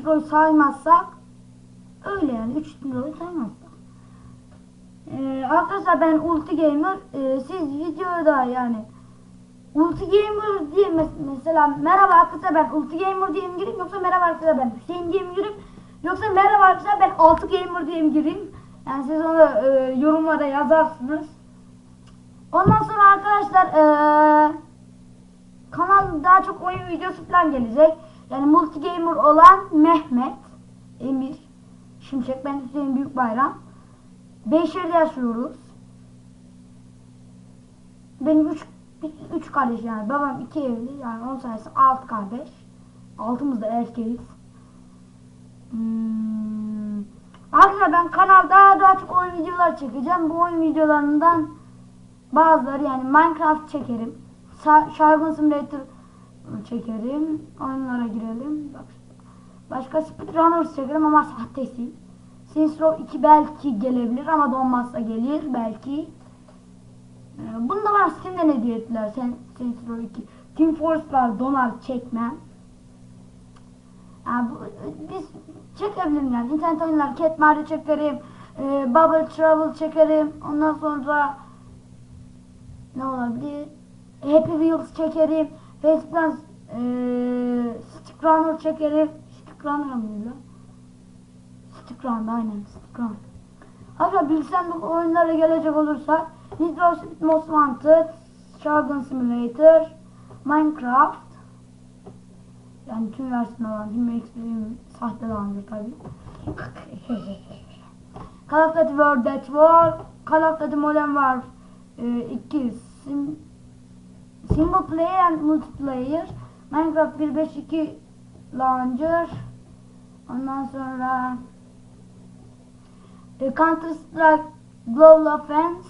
introyu saymazsak. Öyle yani 3 introyu saymazsak. Ee, arkadaşlar ben Ulti Gamer. Ee, siz videoda yani Ulti Gamer diye mes- mesela merhaba arkadaşlar ben Ulti Gamer diye mi gireyim yoksa merhaba arkadaşlar ben Hüseyin diye mi gireyim yoksa merhaba arkadaşlar ben Altı Gamer diye mi gireyim yani siz onu e, yorumlara yazarsınız. Ondan sonra arkadaşlar e, kanal daha çok oyun videosu falan gelecek. Yani multi gamer olan Mehmet, Emir, Şimşek, ben Hüseyin Büyükbayram. Beyşehir'de yaşıyoruz. Benim üç, üç kardeş yani. Babam iki evli yani on sayısı alt kardeş. Altımız da erkeğiz. Hmm. Arkadaşlar ben kanalda daha çok oyun videolar çekeceğim. Bu oyun videolarından bazıları yani Minecraft çekerim. Şarkın Simulator çekerim. Oyunlara girelim. Bak. Başka Speedrunners çekerim ama sahtesi. Saints Row 2 belki gelebilir ama donmazsa gelir belki. Ee, Bunu da bana Steam'den hediye ettiler. Saints Row 2. Team Force var donar çekmem. Yani bu, biz çekebilirim yani. İnternet oyunlar Cat Mario çekerim. E, Bubble Travel çekerim. Ondan sonra ne olabilir? Happy Wheels çekerim. Facebook'tan e, Stick Runner çekerim. Stick Runner mı lan? Stick Runner aynen Stick Runner. Hatta bilgisayarlık oyunlara gelecek olursak Need for Speed Most Wanted, Shogun Simulator, Minecraft yani tüm versiyon olan Human Extreme sahte landır tabi. Call of Duty World at War, Call of Duty Modern Warfare 2 sim, Single Player and Multiplayer, Minecraft 1.5.2 Launcher, ondan sonra e, Counter Strike Global Offense,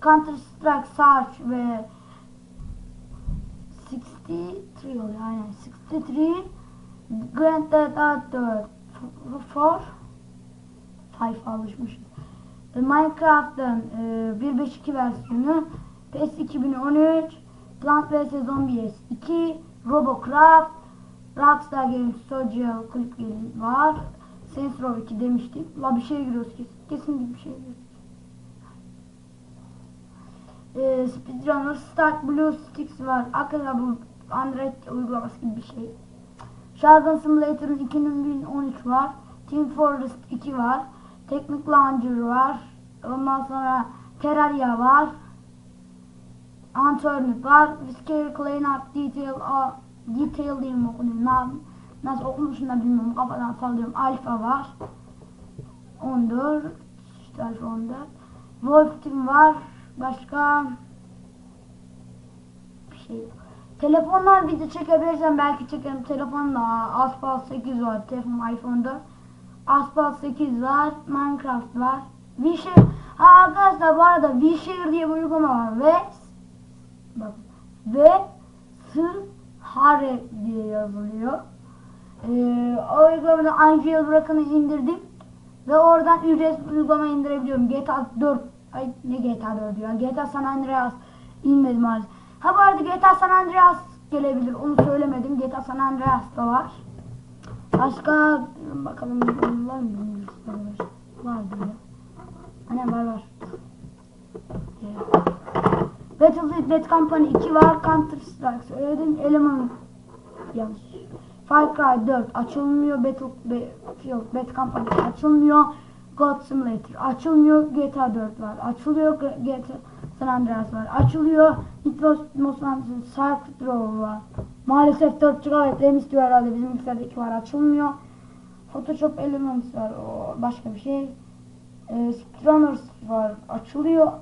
Counter Strike Sarge ve 63 oluyor aynen 63 Grand Theft Auto 4 5 alışmışız. E, Minecraft'ın e, 1.5.2 versiyonu PES 2013 Plant vs Zombies 2 Robocraft Rockstar Games Social Clip Game var Saints Row 2 demiştik. La bir şey giriyoruz kesin. Kesin bir şey giriyoruz. Ee, Speedrunner Start Blue Sticks var. Arkadaşlar bu Android uygulaması gibi bir şey. Shotgun Simulator'ın 2013 var. Team Fortress 2 var. Technic Launcher var. Ondan sonra Terraria var. Unturned var. Scary Cleanup Detail a, Detail diye mi okunuyor? Na, nasıl okunuşunu da bilmiyorum. Kafadan sallıyorum. Alpha var. 14 işte Alpha 14. Wolf Team var. Başka bir şey yok. Telefondan video çekebilirsem belki çekerim. Telefonla Asphalt 8 var. Telefon iPhone'da. Asphalt 8 var. Minecraft var. Wishare. Ha arkadaşlar bu arada Wishare diye bir uygulama var. Ve bak ve sır hare diye yazılıyor. Ee, o uygulamanın aynı jailbreak'ını indirdim. Ve oradan ücretsiz uygulama indirebiliyorum. GTA 4 Ay ne GTA 4 ya. GTA San Andreas inmedi maalesef. Ha bu arada GTA San Andreas gelebilir. Onu söylemedim. GTA San Andreas da var. Başka bakalım var mı? Vardır ya. Anne var var. Battlefield Bad Company 2 var. Counter Strike söyledim. Element yanlış. Far Cry 4 açılmıyor. Battlefield Bad Company açılmıyor. God Simulator açılmıyor. GTA 4 var. Açılıyor. GTA San Andreas var. Açılıyor. Most Wanted Circuit Row var. Maalesef 4 GB RAM istiyor herhalde. Bizim bilgisayardaki var. Açılmıyor. Photoshop Elements var. O başka bir şey. E, Speedrunners var. Açılıyor.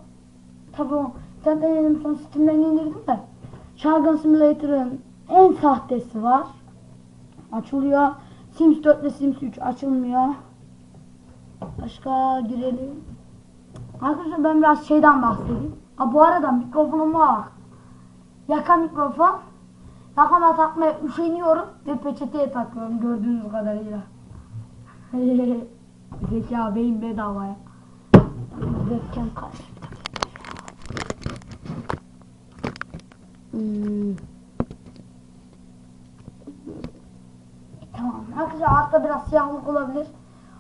Tabi zaten denedim son Steam'den indirdim de. Shotgun Simulator'ın en sahtesi var. Açılıyor. Sims 4 ve Sims 3 açılmıyor. Başka girelim. Arkadaşlar ben biraz şeyden bahsedeyim. Ha bu arada mikrofonuma bak. Yaka mikrofon. Yakama takmaya üşeniyorum ve peçeteye takıyorum gördüğünüz kadarıyla. Zeka beyin bedavaya. Webcam karşı. Hmm. Tamam. Arkadaşlar altta biraz siyahlık olabilir.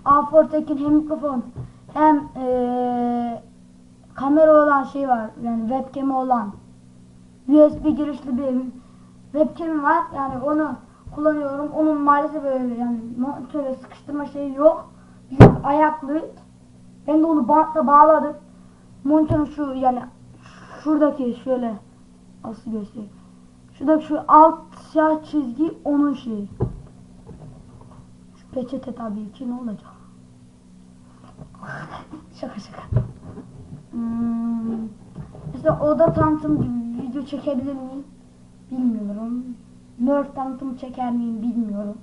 A4'tekin hem mikrofon hem ee, kamera olan şey var. Yani webcam'i olan. USB girişli bir webcam'i var. Yani onu kullanıyorum. Onun maalesef böyle yani monitöre sıkıştırma şeyi yok. Büyük ayaklı. Ben de onu bantla bağladım. Monitörün şu yani şuradaki şöyle nasıl göstereyim. Şuradaki şu alt siyah çizgi onun şeyi. Şu peçete tabii ki ne olacak? şaka şaka. Hmm, işte oda tanıtım gibi video çekebilir miyim? Bilmiyorum. Nerf tanıtım çeker miyim bilmiyorum.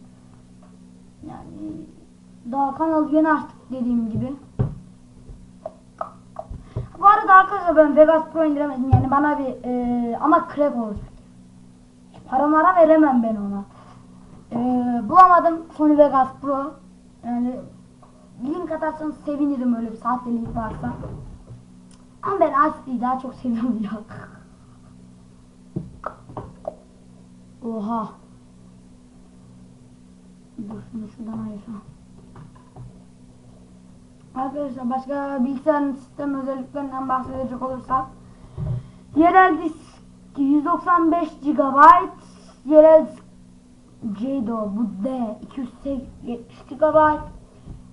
Yani daha kanal yeni açtık dediğim gibi. Bu arada arkadaşlar ben Vegas Pro indiremedim yani bana bir e, ama crack olacak. Para mara veremem ben ona. E, bulamadım Sony Vegas Pro. Yani link atarsanız sevinirim öyle bir sahte link varsa. Ama ben Asli'yi daha çok seviyorum ya. Oha. Dur şunu şuradan ayırsam. Arkadaşlar başka bilgisayar sistem özelliklerinden bahsedecek olursak yerel disk 195 GB yerel CDO bu D 270 GB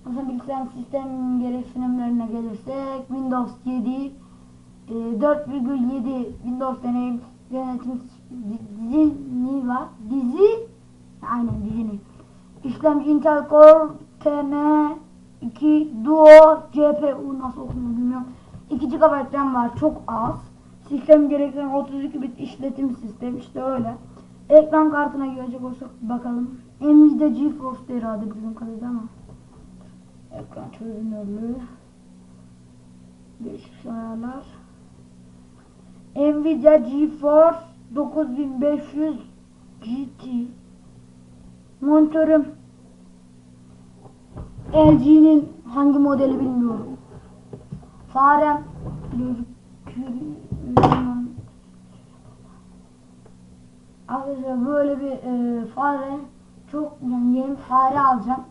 Mesela bilgisayar sistem gereksinimlerine gelirsek Windows 7 e, 4,7 Windows deneyim yönetim dizini var. Dizi aynen dizini. İşlemci Intel Core TN 2 Duo CPU nasıl okunuyor bilmiyorum. 2 GB RAM var çok az. Sistem gerektiren 32 bit işletim sistem işte öyle. Ekran kartına gelecek olursak bakalım. Nvidia GeForce herhalde bizim kadarıyla ama. Ekran çözünürlüğü. Değişik ayarlar. Nvidia GeForce 9500 GT Monitörüm LG'nin hangi modeli bilmiyorum. Farem. Arkadaşlar böyle bir e, fare çok yani yeni fare alacağım.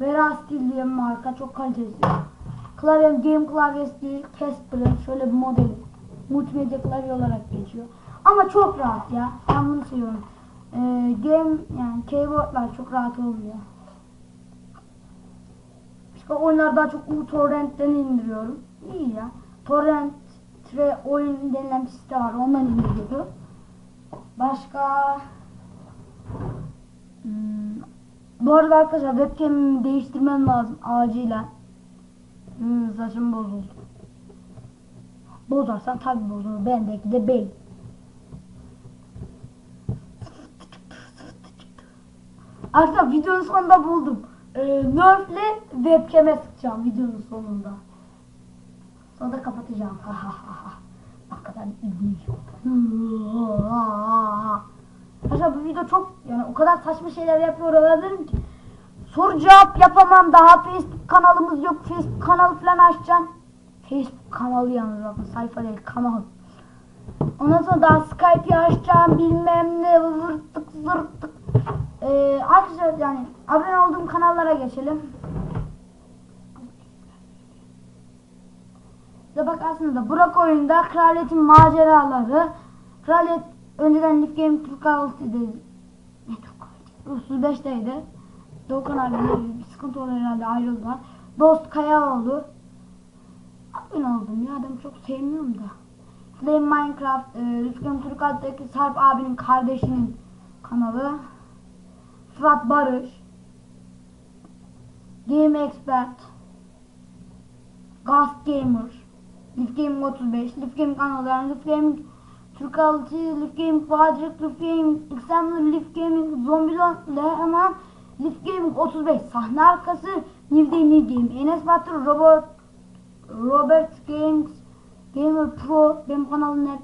Verastil diye bir marka çok kaliteli. Klavyem game klavyesi değil Casper'ın şöyle bir modeli. Multimedya klavye olarak geçiyor. Ama çok rahat ya. Ben bunu seviyorum. Ee, game yani keyboardlar çok rahat olmuyor. Başka oyunlar daha çok uTorrent'ten indiriyorum. İyi ya. Torrent tre oyun denilen bir site var. Ondan indiriyorum. Başka hmm, bu arada arkadaşlar webcam'imi değiştirmem lazım acilen. Hmm, saçım bozuldu. Bozarsan tabi bozulur. Bendeki de bey. Arkadaşlar videonun sonunda buldum. Ee, Nerf'le webcam'e sıkacağım videonun sonunda. Sonra da kapatacağım. Ha ha ha. Ne kadar. Arkadaşlar bu video çok yani o kadar saçma şeyler yapıyor olabilirim ki. Soru cevap yapamam daha Facebook kanalımız yok. Facebook kanalı falan açacağım. Facebook kanalı yalnız bakın sayfa değil kanal. Ondan sonra daha Skype'i açacağım bilmem ne zırttık zırttık. Ee, yani abone olduğum kanallara geçelim. İşte bak aslında Burak oyunda Kraliyet'in maceraları. Kraliyet önceden Leaf Game Türk Kahvaltı'da ne Türk 35'teydi. Doğukan abiyle bir sıkıntı oldu herhalde ayrıldılar. Dost Kayaoğlu. Abone oldum ya adamı çok sevmiyorum da. Flame Minecraft, e, Game Türk Sarp abinin kardeşinin kanalı. Fırat Barış. Game Expert. Ghost Gamer. Leaf Game 35, Leaf Game kanalları, Leaf Game Türk altı, Leaf Game Quadric, Leaf Game Examiner, Leaf Gaming Zombie Lehman, Leaf Gaming 35 sahne arkası, New Day New Game, Enes Batur, Robert Robert Games, Gamer Pro, benim kanalım ne?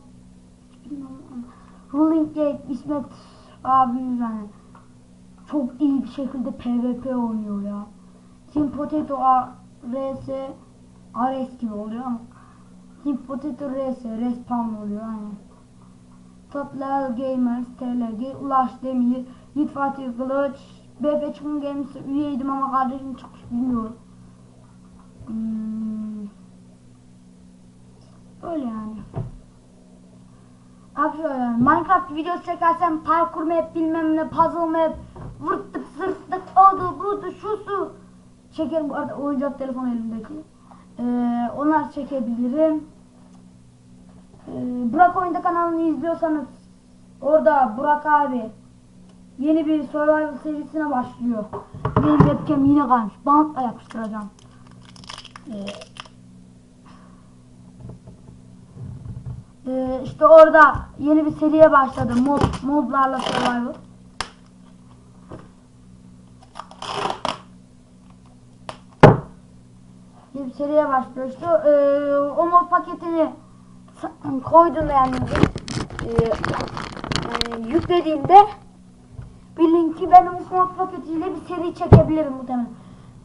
Ruling Gate, İsmet abimiz yani çok iyi bir şekilde PvP oynuyor ya. Team Potato RS RS gibi oluyor ama Team Potato RS respawn oluyor yani. Top Level Gamers, TLG, Ulaş Demir, Yiğit Fatih Kılıç, BF Çıkın Games'e üyeydim ama kardeşim çıkmış bilmiyorum. Hmm. Öyle yani. Yani Minecraft videosu çekersem parkur map bilmem ne puzzle map vırttık zırttık odu budu şusu çekerim bu arada oyuncak telefon elimdeki. Ee, onlar çekebilirim. Ee, Burak Oyunda kanalını izliyorsanız orada Burak abi yeni bir survival serisine başlıyor. Benim webcam yine kalmış. Bantla yapıştıracağım. Ee, Ee, işte orada yeni bir seriye başladı. Mod, modlarla survival. Bir seriye başlıyor işte. Ee, o mod paketini koydum yani. Ee, e, yüklediğimde bilin ki ben o mod paketiyle bir seri çekebilirim muhtemelen.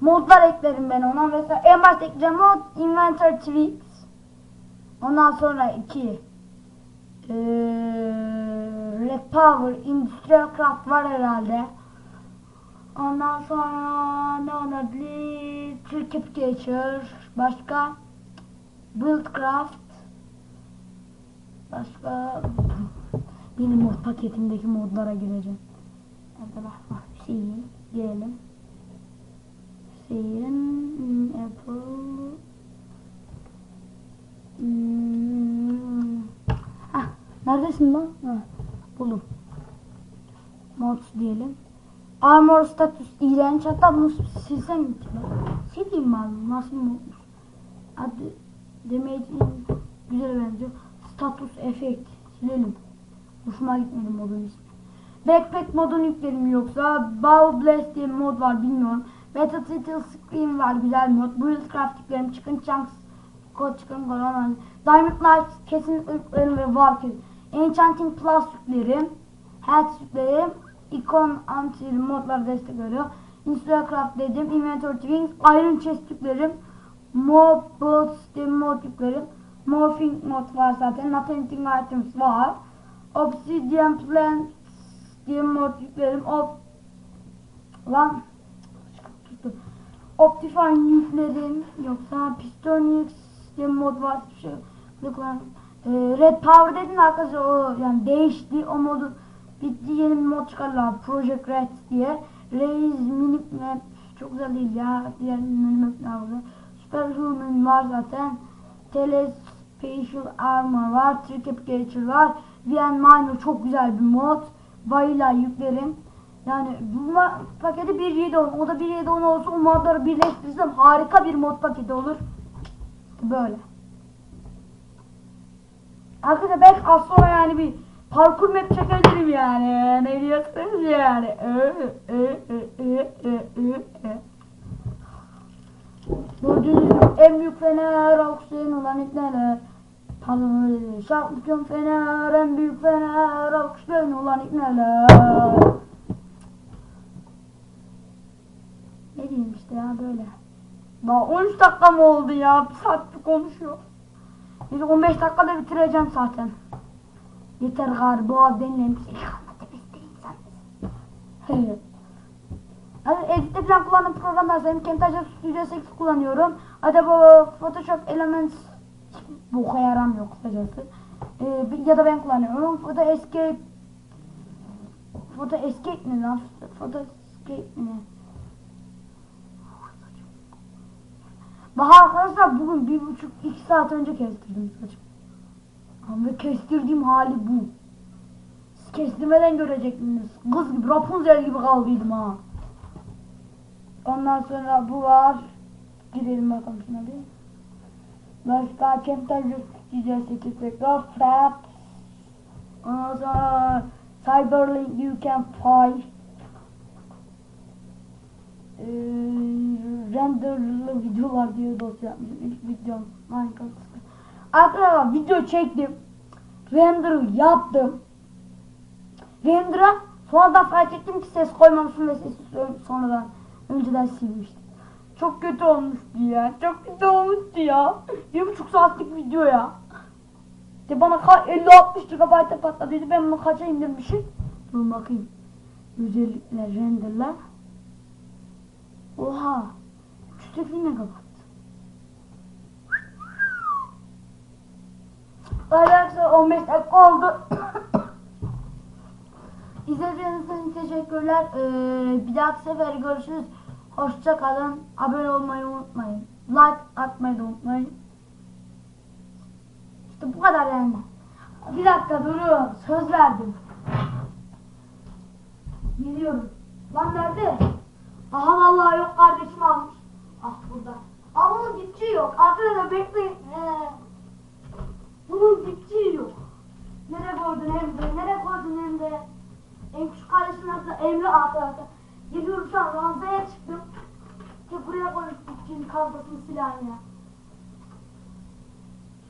Modlar eklerim ben ona. Mesela en başta ekleyeceğim mod Inventor Tweaks. Ondan sonra iki ee, Red Power Industrial Craft var herhalde. Ondan sonra ne olabilir? Trickipcature. Başka? Buildcraft. Başka? Benim mod paketimdeki modlara gireceğim. Bak Hüseyin. Girelim. Hüseyin. hmm, Apple. Hmm. Hah, neredesin lan? Ha, buldum. Mods diyelim. Armor status iğrenç hatta bunu silsem mi Sileyim mi abi? Mı olmuş? Hadi damage in- güzel benziyor. Status effect silelim. Hoşuma gitmedi modun ismi. Backpack modunu yükledim yoksa. Bow Blast diye bir mod var bilmiyorum. Battle Title Screen var güzel mod. Buildcraft yükledim. Chicken Chunks Kod çıkarım koyamam. Diamond Knife kesin ırklarım ve var. Enchanting Plus yüklerim. Health yüklerim. Icon Anti modlar destek veriyor. Instacraft dedim. Inventory Twins. Iron Chest yüklerim. Mob Boots diye bir mod yüklerim. Morphing mod var zaten. Nothing Items var. Obsidian Plants diye mod yüklerim. Op Lan. Optifine yükledim. Yoksa Pistonix diye mod var. Bir şey lan. Ee, Red Power dedim de arkadaşlar o yani değişti o modu bitti yeni bir mod çıkardılar Project Red diye Raise Mini Map çok güzel değil ya diğer mini mapler var Superhuman var zaten. Telespatial Armor var Trickipcature var. VN Miner çok güzel bir mod. Vanilla yüklerim. Yani bu paketi 1.7.10 o da 1.7.10 olsa o modları birleştirirsem harika bir mod paketi olur. Böyle. Arkadaşlar belki az yani bir parkur map çekebilirim yani. Ne diyorsunuz yani? Gördüğünüz en büyük fener alkışlayan olan öyle değil. Şampiyon fener, en büyük fener alkışlayan olan ipneler. Ne diyeyim işte ya böyle. Daha 13 dakika mı oldu ya? Bir saattir konuşuyor. Biz 15 dakikada bitireceğim zaten. Yeter gari boğaz denilen bir şey kalmadı biz de insanız. Hadi editte falan kullandığım programlar sayayım. Camtasia Studio 8 kullanıyorum. Adobe Photoshop Elements boka yaramıyor kısacası. Ee, ya da ben kullanıyorum. Photo Escape Photo Escape mi lan? Photo Escape mi? Bak arkadaşlar bugün bir buçuk iki saat önce kestirdim saçımı. Ve kestirdiğim hali bu. Siz kestirmeden görecektiniz. Kız gibi Rapunzel gibi kaldıydım ha. Ondan sonra bu var. Gidelim bakalım şuna bir. Başka Camtasia Studio 8 tekrar Fraps. Ondan sonra Cyberlink You Can Fly. Ee, renderlı videolar diye dosya yapmışım. İlk videom Minecraft. Arkadaşlar video çektim. Render yaptım. Render'a sonradan fark ettim ki ses koymamışım ve sesi sonradan önceden silmiştim. Çok kötü olmuştu ya. Çok kötü olmuştu ya. Bir buçuk saatlik video ya. İşte bana ka- 50-60 GB'a patladıydı. Ben bunu kaça indirmişim? Dur bakayım. Özellikle renderler. Oha. Şu tekliği ne kapattı? Arkadaşlar 15 dakika oldu. İzlediğiniz için teşekkürler. Ee, bir dahaki sefer görüşürüz. Hoşça kalın. Abone olmayı unutmayın. Like atmayı da unutmayın. İşte bu kadar yani. Bir dakika durun. Söz verdim. Geliyorum. Lan nerede? Aha vallahi yok kardeşim almış. Ah burada. Aa bunun dipçiği yok. Arkadaşlar bekleyin. Ee, bunun dipçiği yok. Nereye koydun Emre? Nereye koydun Emre? En küçük kardeşim aslında Emre arkadaşlar. Geliyorum şu an ranzaya çıktım. Ki buraya koydum dipçiğin kavgasını silahını ya.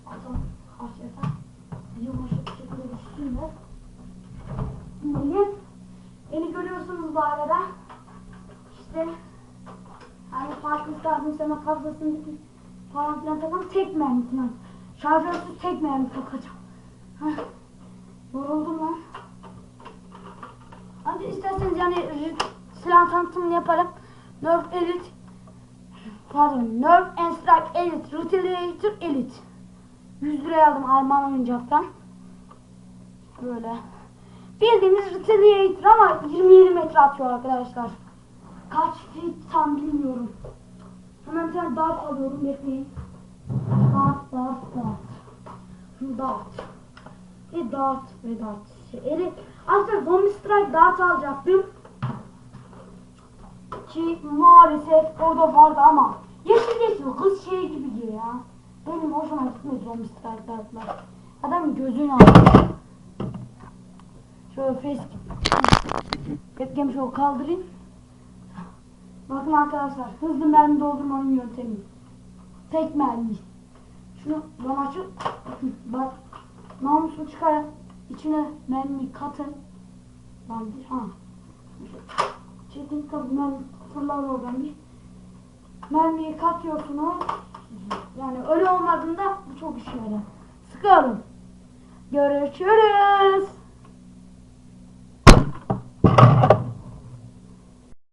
Atalım karşıya. Yavaş bir şekilde düşsünler. Benim. Beni görüyorsunuz bu arada. İşte hani farklı isterdim sana kafasını falan filan takalım tek mermi falan. Şarjörsüz tek mermi takacağım. Yoruldum lan. Hadi isterseniz yani r- silah tanıtımını yaparım. Nerf Elite Pardon Nerf and Strike Elite Retaliator Elite 100 liraya aldım Alman oyuncaktan. Böyle. Bildiğimiz Retaliator ama 27 metre atıyor arkadaşlar. Kaç feet tam bilmiyorum. Hemen bir tane dart alıyorum bekleyin. Dart, dart, dart. Dart. E dart ve dart. Eli, aslında Zombie Strike dart alacaktım. Ki maalesef orada vardı ama yeşil yeşil kız şey gibi ya. Benim hoşuma gitmiyor Zombie Strike dartlar. Adam gözünü alıyor. Şöyle face Webcam şöyle kaldırayım. Bakın arkadaşlar hızlı mermi doldurmanın yöntemi. Tek mermi. Şunu açıp bak namusu çıkarın. İçine mermiyi katın. Lan bir ha. Çekin tabi mermi fırlar oradan bir. Mermiyi katıyorsunuz. Yani öyle olmadığında bu çok işe yarar. Sıkalım. Görüşürüz.